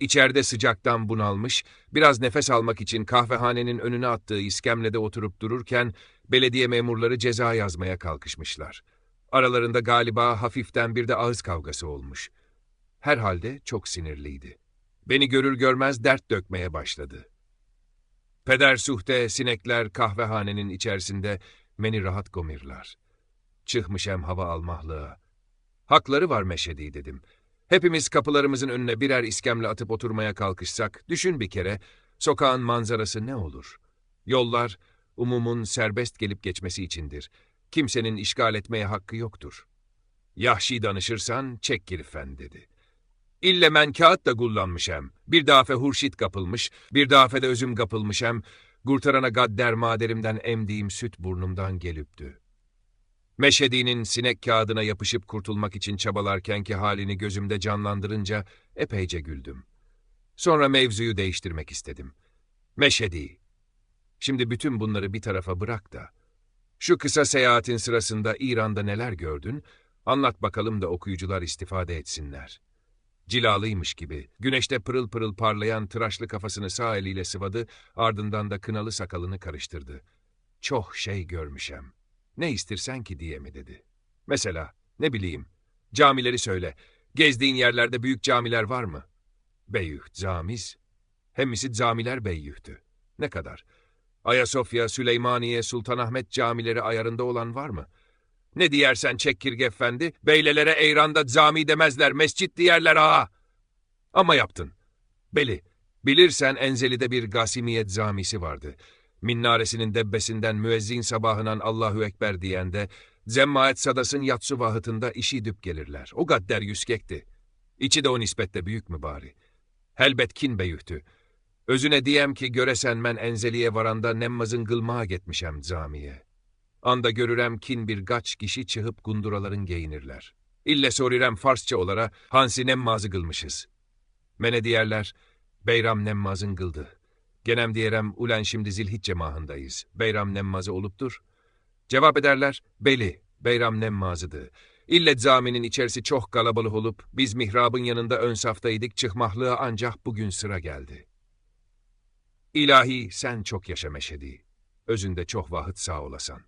İçeride sıcaktan bunalmış, biraz nefes almak için kahvehanenin önüne attığı iskemlede oturup dururken belediye memurları ceza yazmaya kalkışmışlar. Aralarında galiba hafiften bir de ağız kavgası olmuş. Herhalde çok sinirliydi. Beni görür görmez dert dökmeye başladı. Peder suhte sinekler kahvehanenin içerisinde beni rahat gomirlar. Çıkmışem hava almahlığa. Hakları var meşedi dedim. Hepimiz kapılarımızın önüne birer iskemle atıp oturmaya kalkışsak, düşün bir kere, sokağın manzarası ne olur? Yollar, umumun serbest gelip geçmesi içindir. Kimsenin işgal etmeye hakkı yoktur. Yahşi danışırsan, çek girifen dedi. İlle men kağıt da kullanmışem. Bir dafe hurşit kapılmış, bir dafe de özüm kapılmışem. Kurtarana gadder maderimden emdiğim süt burnumdan gelüptü. Meşedi'nin sinek kağıdına yapışıp kurtulmak için çabalarkenki halini gözümde canlandırınca epeyce güldüm. Sonra mevzuyu değiştirmek istedim. Meşedi. Şimdi bütün bunları bir tarafa bırak da. Şu kısa seyahatin sırasında İran'da neler gördün? Anlat bakalım da okuyucular istifade etsinler. Cilalıymış gibi, güneşte pırıl pırıl parlayan tıraşlı kafasını sağ eliyle sıvadı, ardından da kınalı sakalını karıştırdı. Çok şey görmüşem. Ne istirsen ki diye mi dedi. Mesela, ne bileyim, camileri söyle. Gezdiğin yerlerde büyük camiler var mı? Beyyüh, camiz. Hemisi camiler beyyühtü. Ne kadar? Ayasofya, Süleymaniye, Sultanahmet camileri ayarında olan var mı? Ne diyersen Çekkirge Efendi, beylelere eyranda cami demezler, mescit diyerler ha. Ama yaptın. Beli, bilirsen Enzeli'de bir Gasimiyet camisi vardı. Minnaresinin debbesinden müezzin sabahınan Allahu Ekber diyende, Zemmaet Sadas'ın yatsı vahıtında işi düp gelirler. O gadder yüskekti. İçi de o nispette büyük mü bari? Helbet kin beyühtü. Özüne diyem ki göresen men Enzeli'ye varanda nemmazın gılmağa getmişem camiye. Anda görürem kin bir gaç kişi çıhıp gunduraların geyinirler. İlle sorirem Farsça olara hansi nemmazı gılmışız. Mene diyerler, Beyram nemmazın gıldı. Genem diyerem ulen şimdi zilhicce mahındayız. Beyram nemmazı oluptur. Cevap ederler, beli, Beyram nemmazıdı. İlle caminin içerisi çok kalabalık olup, biz mihrabın yanında ön saftaydık, çıkmahlığa ancak bugün sıra geldi. İlahi sen çok yaşa meşedi. Özünde çok vahıt sağ olasan.